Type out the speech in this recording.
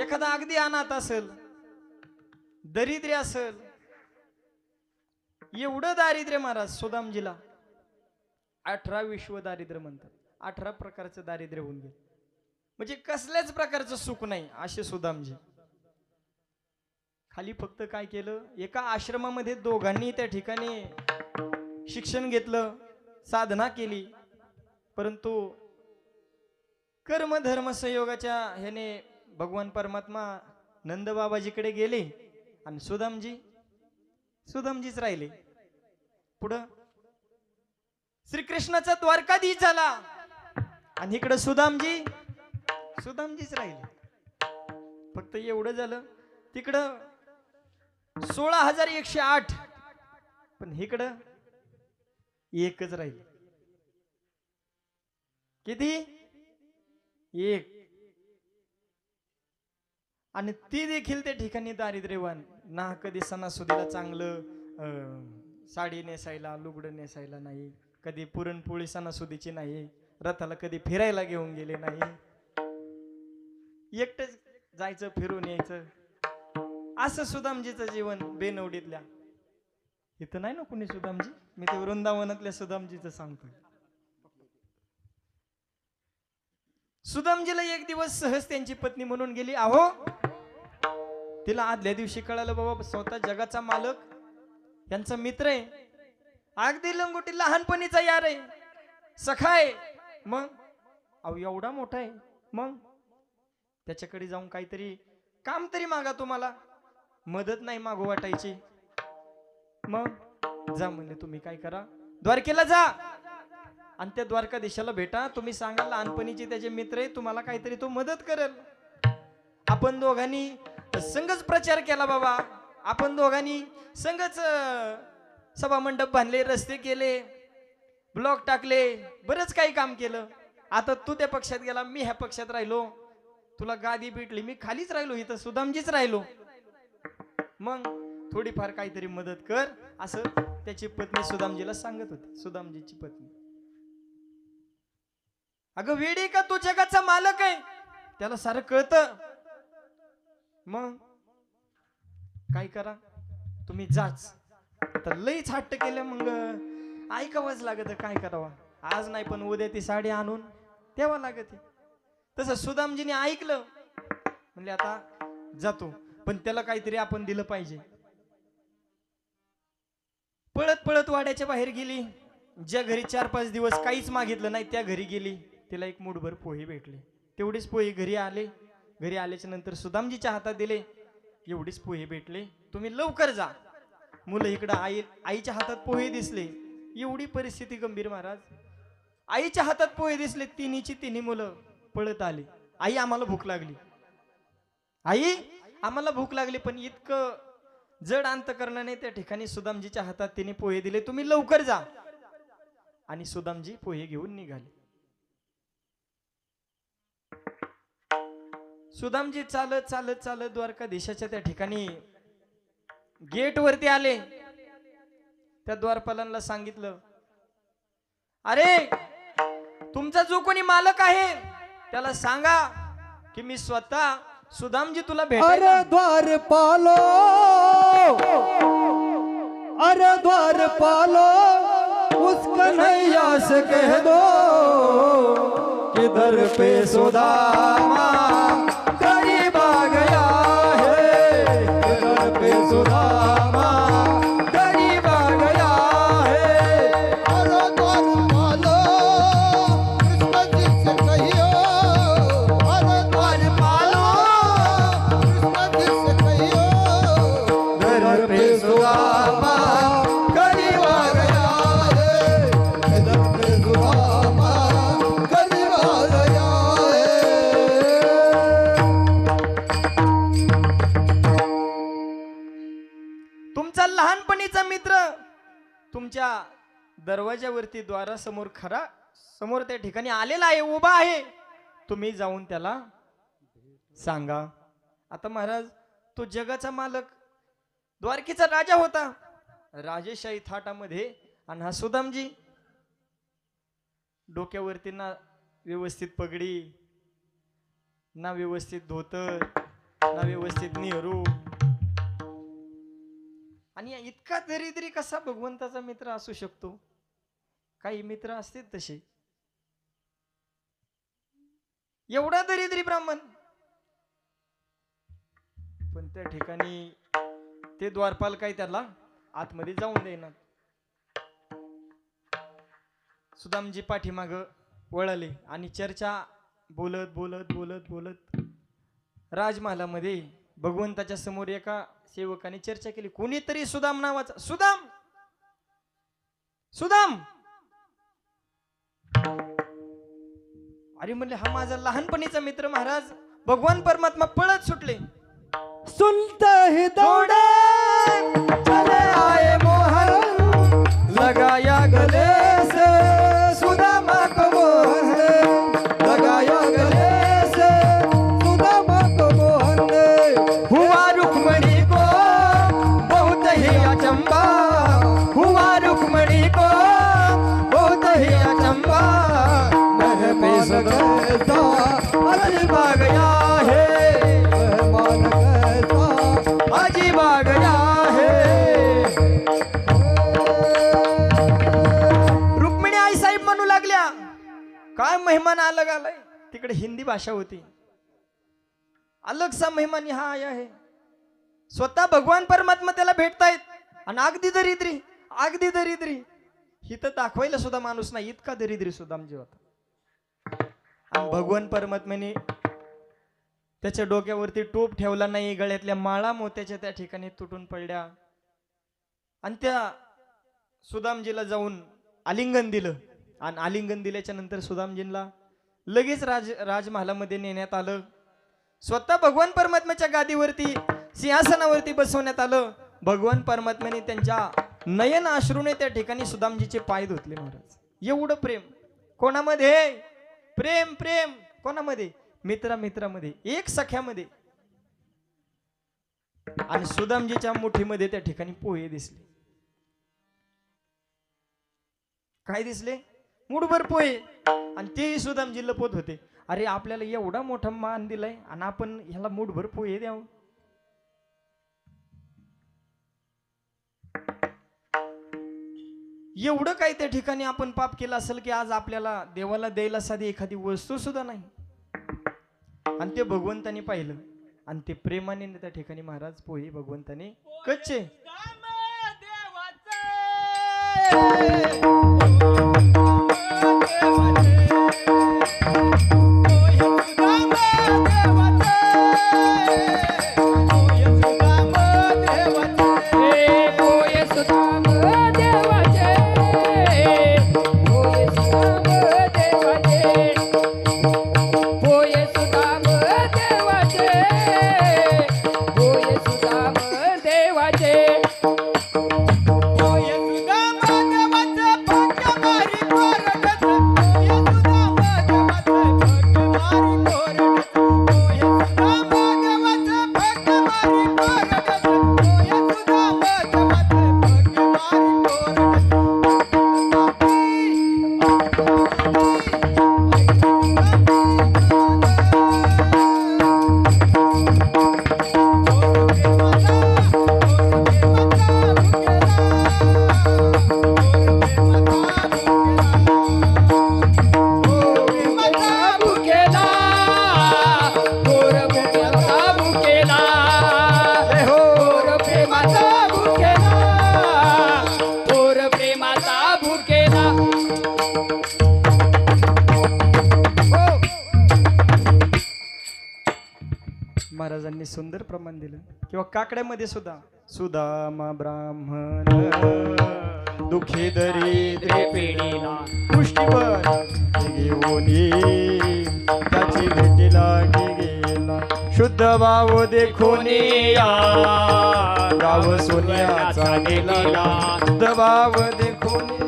एखादा अगदी अनाथ असेल दरिद्री असेल एवढं दारिद्र्य महाराज सुदामजीला अठरा विश्व दारिद्र्य म्हणतात. अठरा प्रकारचं दारिद्र्य होऊन गेलं. म्हणजे कसल्याच प्रकारचं सुख नाही असे सुदामजी. खाली फक्त काय केलं? एका आश्रमामध्ये दोघांनी त्या ठिकाणी शिक्षण घेतलं साधना केली. परंतु कर्म धर्म संयोगाच्या ह्याने भगवान परमात्मा नंद बाबाजीकडे गेले आणि सुदामजी सुदामजीच राहिले. पुढं श्रीकृष्णाचा द्वारकाधीश झाला. आणि इकडं सुदामजी सुदामजीच राहिले. फक्त एवढं झालं तिकडं सोळा हजार एकशे आठ पण इकडं एकच राहिले. किती? एक. आणि ती देखील त्या ठिकाणी दारिद्र्यवान. ना कधी सणासुदीला चांगलं साडी नेसायला लुगडं नेसायला नाही. कधी पुरणपोळी सणासुदीची नाही. रथाला कधी फिरायला घेऊन गेले नाही. एकटंच जायचं फिरून यायचं. असं सुदामजीचं जीवन बेनवडीतल्या. इथं नाही ना कुणी सुदामजी? मी ते वृंदावनातल्या सुदामजीचं सांगतोय. सुदामजीला एक दिवस सहज त्यांची पत्नी म्हणून गेली आहो तिला आदल्या दिवशी कळालं बाबा स्वतः जगाचा मालक यांचा मित्र आहे. अगदी लंगोटी लहानपणीचा यार आहे. सखा आहे. मग? अहो एवढा मोठा आहे. मग? त्याच्याकडे जाऊन काहीतरी काम तरी मागा तुम्हाला. मदत नाही मागू वाटायची. मग? जा म्हणले तुम्ही काय करा? द्वारकेला जा. आणि त्या द्वारकाधीशाला भेटा. तुम्ही सांगा लहानपणीचे त्याचे मित्र आहे. तुम्हाला काहीतरी तो मदत करेल. आपण दोघांनी संघच प्रचार केला बाबा. आपण दोघांनी संघच सभा मंडप बांधले रस्ते केले ब्लॉक टाकले बरंच काही काम केलं. आता तू त्या पक्षात गेला मी ह्या पक्षात राहिलो. तुला गादी भेटली मी खालीच राहिलो इथं सुदामजीच राहिलो. मग थोडीफार काहीतरी मदत कर असं त्याची पत्नी सुदामजीला सांगत होती सुदामजीची पत्नी. अगं वेडी का तू जगाचा मालक आहे? त्याला सारं कळतं. मग काय करा? तुम्ही जाच. तर लईच हट्ट केलं मग. ऐकावंच लागत काय करावा. आज नाही पण उद्या ती साडी आणून तेव्हा लागत. तसं सुदामजीने ऐकलं. म्हणजे आता जातो. पण त्याला काहीतरी आपण दिलं पाहिजे. पळत पळत वाड्याच्या बाहेर गेली. ज्या घरी चार पाच दिवस काहीच मागितलं नाही त्या घरी गेली. तिला एक मुठभर पोहे भेटले. तेवढेच पोहे घरी आले. घरी आल्याच्यानंतर सुदामजीच्या हातात दिले. एवढेच पोहे भेटले. तुम्ही लवकर जा. मुलं इकडं आई आईच्या हातात पोहे दिसले. एवढी परिस्थिती गंभीर महाराज. आईच्या हातात पोहे दिसले तिन्हीची तिन्ही मुलं पळत आली. आई आम्हाला भूक लागली. आई आम्हाला भूक लागली पण इतकं जड अंतकरणाने त्या ठिकाणी सुदामजीच्या हातात तिने पोहे दिले. तुम्ही लवकर जा. आणि सुदामजी पोहे घेऊन निघाले. सुदामजी चालत चालत चालत द्वारकाधीशाच्या त्या ठिकाणी गेट वरती आले. त्या द्वारपालांना सांगितलं अरे तुमचा जो कोणी मालक आहे त्याला सांगा की मी स्वतः सुदामजी तुला अरे भेटायला द्वार पालो अरे द्वार पालो उसका नैया से कह दो किधर पे सुदामा? तुमचा लहानपणीचा मित्र तुमच्या दरवाजावरती द्वारासमोर खरा समोर त्या ठिकाणी आलेला आहे उभा आहे. तुम्ही जाऊन त्याला सांगा. आता महाराज तो जगाचा मालक द्वारकेचा राजा होता. राजेशाही थाटामध्ये आणि हा सुदामजी डोक्यावरती ना व्यवस्थित पगडी ना व्यवस्थित धोतर ना व्यवस्थित नेहरू आणि इतका दरिद्री कसा भगवंताचा मित्र असू शकतो? काही मित्र असतील तसे. एवढा दरिद्री ब्राह्मण. पण त्या ठिकाणी ते द्वारपाल काही त्याला आतमध्ये जाऊन देणार. सुदामजी पाठीमाग वळाले आणि चर्चा बोलत बोलत बोलत बोलत राजमहालामध्ये भगवंताच्या समोर एका सेवकाने चर्चा केली. कोणीतरी सुदाम नावाचा सुदाम! सुदाम! अरे म्हणले हा माझा लहानपणीचा मित्र महाराज भगवान परमात्मा पळत सुटले. सुलत हे दौड़े मेहमान अलग आलाय. तिकडे हिंदी भाषा होती. अलग सा मेहमान हा आया है. स्वतः भगवान परमात्मा त्याला भेटतायत. आणि अगदी दरिद्री अगदी दरिद्री. ही तर दाखवायला सुद्धा माणूस नाही इतका दरिद्री सुद्धा होता आणि भगवान परमात्म्याने त्याच्या डोक्यावरती टोप ठेवला नाही गळ्यातल्या माळा मोत्याच्या त्या ठिकाणी तुटून पडल्या. आणि त्या सुदामजीला जाऊन आलिंगन दिलं. आणि आलिंगन दिल्याच्या नंतर सुदामजींना लगेच राज राजमहालामध्ये नेण्यात आलं. स्वतः भगवान परमात्म्याच्या गादीवरती सिंहासनावरती बसवण्यात आलं. भगवान परमात्म्याने त्यांच्या नयन अश्रूने त्या ठिकाणी सुदामजीचे पाय धुतले महाराज. एवढं प्रेम. कोणामध्ये? प्रेम प्रेम. कोणामध्ये? मित्रा मित्रामध्ये एक सख्यामध्ये. आणि सुदामजीच्या मुठीमध्ये त्या ठिकाणी पोहे दिसले. काय दिसले? मुठभर पोहे. आणि तेही सुदामजी पोत होते. अरे आपल्याला एवढा मोठा मान दिलाय आणि आपण ह्याला मुठभर पोहे द्यावं? एवढं काय त्या ठिकाणी आपण पाप केलं असेल की आज आपल्याला देवाला द्यायला साधी एखादी वस्तू सुद्धा नाही? आणि ते भगवंताने पाहिलं. आणि ते प्रेमाने त्या ठिकाणी महाराज पोहे भगवंताने कच्चे. महाराजांनी सुंदर प्रमाण दिलं. किंवा काकड्यामध्ये सुद्धा. सुदामा ब्राह्मण दुखी दरिद्रे पिढीला. पुष्टीवर घेऊन त्याची भेटीला की गेला शुद्ध भाव देखून या. गाव सोन्याचा गेला शुद्ध भाव देखून